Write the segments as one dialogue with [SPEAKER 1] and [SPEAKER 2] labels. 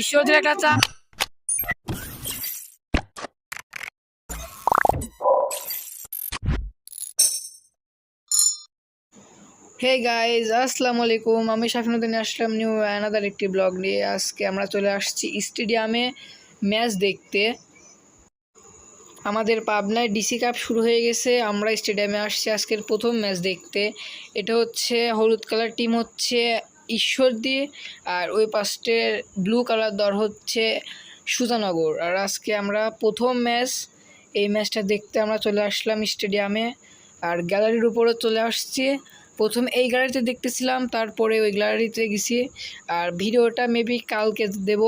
[SPEAKER 1] ঈশ্বরদের hey guys আসসালামু আলাইকুম। আমি শাফিনুদ্দিন আসলাম নিউ অ্যানাদার একটি ব্লগ নিয়ে। আজকে আমরা চলে আসছি স্টেডিয়ামে ম্যাচ দেখতে। আমাদের পাবনায় ডিসি কাপ শুরু হয়ে গেছে। আমরা স্টেডিয়ামে আসছি আজকের প্রথম ম্যাচ দেখতে। এটা হচ্ছে হলুদ কালার টিম হচ্ছে ঈশ্বরদী আর ওই পাশের ব্লু কালার দর হচ্ছে সুজানগর। আর আজকে আমরা প্রথম ম্যাচ এই ম্যাচটা দেখতে আমরা চলে আসলাম স্টেডিয়ামে আর গ্যালারির উপরে চলে আসছি। প্রথম এই গ্যালারিতে দেখতেছিলাম, তারপরে ওই গ্যালারিতে গেছি। আর ভিডিওটা মেবি কালকে দেব।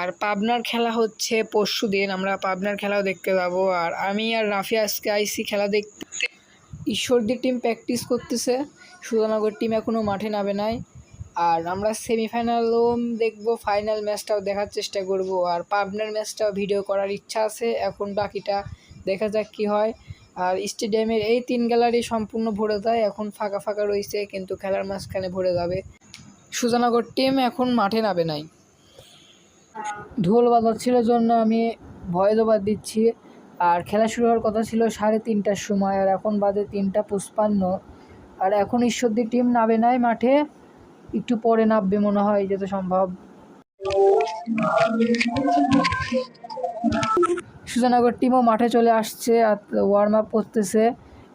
[SPEAKER 1] আর পাবনার খেলা হচ্ছে পরশু দিন, আমরা পাবনার খেলাও দেখতে পাবো আর আমি আর রাফি আজকে আইসি খেলা দেখতে। ঈশ্বরদীর টিম প্র্যাকটিস করতেছে। সুধানগর টিম এখনও মাঠে নামে নাই। আর আমরা সেমিফাইনালও দেখব ফাইনাল ম্যাচটাও দেখার চেষ্টা করব। আর পাবনার ম্যাচটাও ভিডিও করার ইচ্ছা আছে, এখন বাকিটা দেখা যাক কি হয়। আর স্টেডিয়ামের এই তিন গ্যালারি সম্পূর্ণ ভরে যায়, এখন ফাঁকা ফাঁকা রয়েছে, কিন্তু খেলার মাঝখানে ভরে যাবে। সুজানগর টিম এখন মাঠে নামে নাই। ঢোল বাজাচ্ছিল জন্য আমি ভয় দোবাদ দিচ্ছি। আর খেলা শুরু হওয়ার কথা ছিল সাড়ে তিনটার সময়, আর এখন বাজে তিনটা পুষ্পান্ন আর এখন ঈশ্বরদীর টিম নামে নাই মাঠে। একটু পরে নামবে মনে হয় যেতে সম্ভব। সুজানগর টিমও মাঠে চলে আসছে আর ওয়ার্ম আপ করতেছে।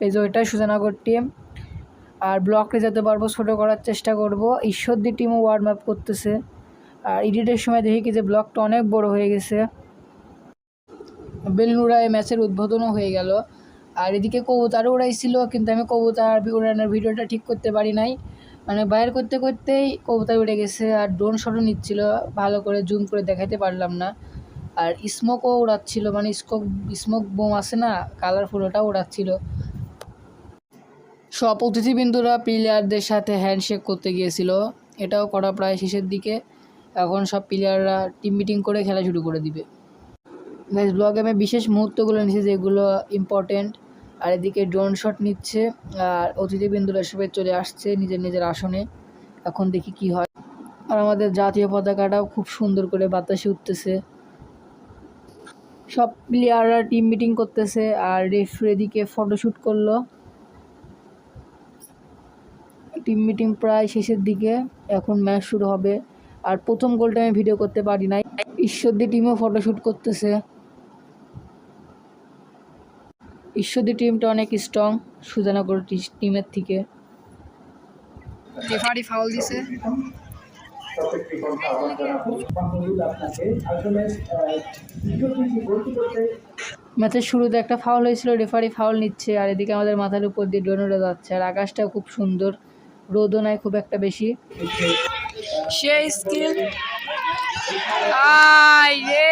[SPEAKER 1] এই যে ওইটাই সুজানগর টিম আর ব্লকে যেতে পারব, ছোটো করার চেষ্টা করব। ঈশ্বরদী টিমও ওয়ার্ম আপ করতেছে। আর এডিটের সময় দেখি কি যে ব্লকটা অনেক বড় হয়ে গেছে। বেলনুরায় ম্যাচের উদ্বোধনও হয়ে গেল। আর এদিকে কবুতারও উড়াইছিল, কিন্তু আমি কবুতার উড়ানোর ভিডিওটা ঠিক করতে পারি নাই। মানে বাইর করতে করতেই কবুতর উড়ে গেছে আর ড্রোন শটও নিচ্ছিল, ভালো করে জুম করে দেখাতে পারলাম না। আর স্মোকও উড়াচ্ছিল মানে স্মোক স্মোক বোম আছে না কালারফুল ওটাও উড়াচ্ছিল। সব অতিথিবৃন্দুরা প্লেয়ারদের সাথে হ্যান্ডশেক করতে গিয়েছিল, এটাও করা প্রায় শেষের দিকে। এখন সব প্লেয়াররা টিম মিটিং করে খেলা শুরু করে দিবে। ব্লগে আমি বিশেষ মুহূর্তগুলো নিচ্ছি যেগুলো ইম্পর্টেন্ট আর এদিকে ড্রোন শট নিচ্ছে, আর অতিথিবৃন্দুরা সবাই চলে আসছে নিজের নিজের আসনে। এখন দেখি কি হয়। আর আমাদের জাতীয় পতাকাটাও খুব সুন্দর করে বাতাসে উঠতেছে। সব প্লেয়াররা টিম মিটিং করতেছে, আর রেফারি এদিকে ফটোশ্যুট করল। টিম মিটিং প্রায় শেষের দিকে, এখন ম্যাচ শুরু হবে। আর প্রথম গোলটা আমি ভিডিও করতে পারি নাই। ঈশ্বরদী টিমও ফটোশ্যুট করতেছে। ঈশ্বরদী টিমটা অনেক স্ট্রং সুজানগর টিমের থেকে। রেফারি ফাউল দিছে। ম্যাচের শুরুতে একটা ফাউল হয়েছিল রেফারি ফাউল নিচ্ছে আর এদিকে আমাদের মাথার উপর দিয়ে ড্রোন উড়ে যাচ্ছে আর আকাশটাও খুব সুন্দর রোদও নাই খুব একটা বেশি। সেই স্কিল আই রে!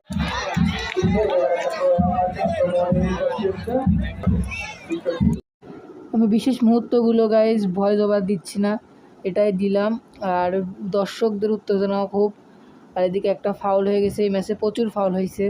[SPEAKER 1] আমি বিশেষ মুহূর্তগুলো গাইজ ভয় জবাব দিচ্ছি না, এটাই দিলাম। আর দর্শকদের উত্তেজনা খুব, আর এদিকে একটা ফাউল হয়ে গেছে, এই ম্যাচে প্রচুর ফাউল হয়েছে।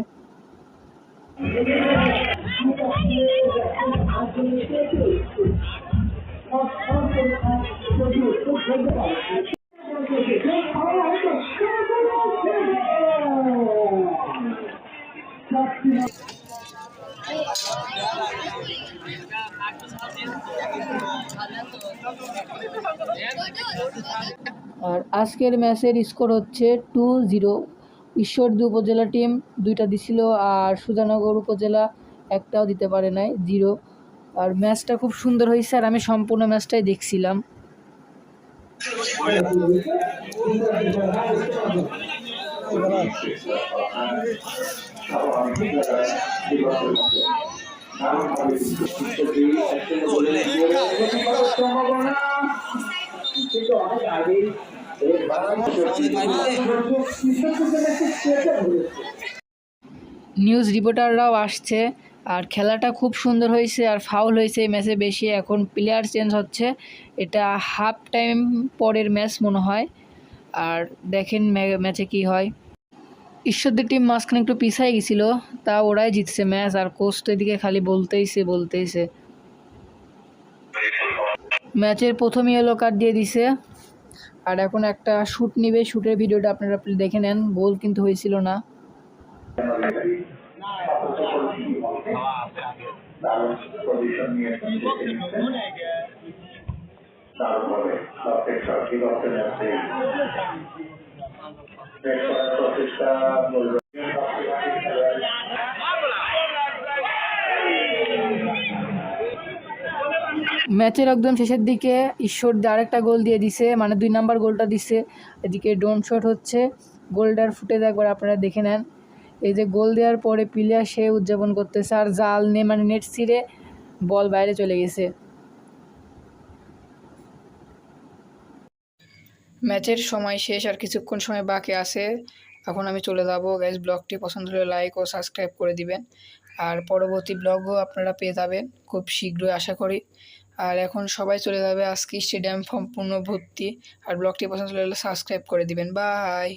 [SPEAKER 1] আর আজকের ম্যাচের স্কোর হচ্ছে টু জিরো ঈশ্বরদী উপজেলা টিম দুইটা দিছিল আর সুজানগর উপজেলা একটাও দিতে পারে নাই জিরো আর ম্যাচটা খুব সুন্দর হয়েছে আর আমি সম্পূর্ণ ম্যাচটাই দেখছিলাম।
[SPEAKER 2] কিন্তু অনেক
[SPEAKER 1] নিউজ রিপোর্টাররাও আসছে, আর খেলাটা খুব সুন্দর হয়েছে, আর ফাউল হয়েছে এই ম্যাচে বেশি। এখন প্লেয়ার চেঞ্জ হচ্ছে। এটা হাফ টাইম পরের ম্যাচ মনে হয়। আর দেখেন ম্যাচে কি হয়। ঈশ্বরদের টিম মাঝখানে একটু পিছাই গেছিল, তা ওরাই জিতছে ম্যাচ আর কোচ তো এদিকে খালি বলতেইছে বলতেইছে। ম্যাচের প্রথম ইয়েলো কার্ড দিয়ে দিছে। আর এখন একটা শ্যুট নিবে শ্যুটের ভিডিওটা আপনারা দেখে নেন। গোল কিন্তু হয়েছিল না। ম্যাচের একদম শেষের দিকে ঈশ্বর আরেকটা গোল দিয়ে দিছে মানে দুই নাম্বার গোলটা দিছে। এদিকে ডোন শট হচ্ছে। গোলটার ফুটেজ একবার আপনারা দেখে নেন। এই যে গোল দেওয়ার পরে প্লেয়ার সে উদযাপন করতেছে আর জাল নে মানে নেট ছিঁড়ে বল বাইরে চলে গেছে। ম্যাচের সময় শেষ আর কিছুক্ষণ সময় বাকি আছে। এখন আমি চলে যাব। গ্যাস ব্লগটি পছন্দ হলে লাইক ও সাবস্ক্রাইব করে দিবেন। আর পরবর্তী ব্লগও আপনারা পেয়ে যাবেন। খুব শীঘ্রই আশা করি। আর এখন সবাই চলে যাবে আজকে স্টেডিয়াম সম্পূর্ণ ভর্তি। আর ব্লগটি পছন্দ হলে সাবস্ক্রাইব করে দিবেন। বাই!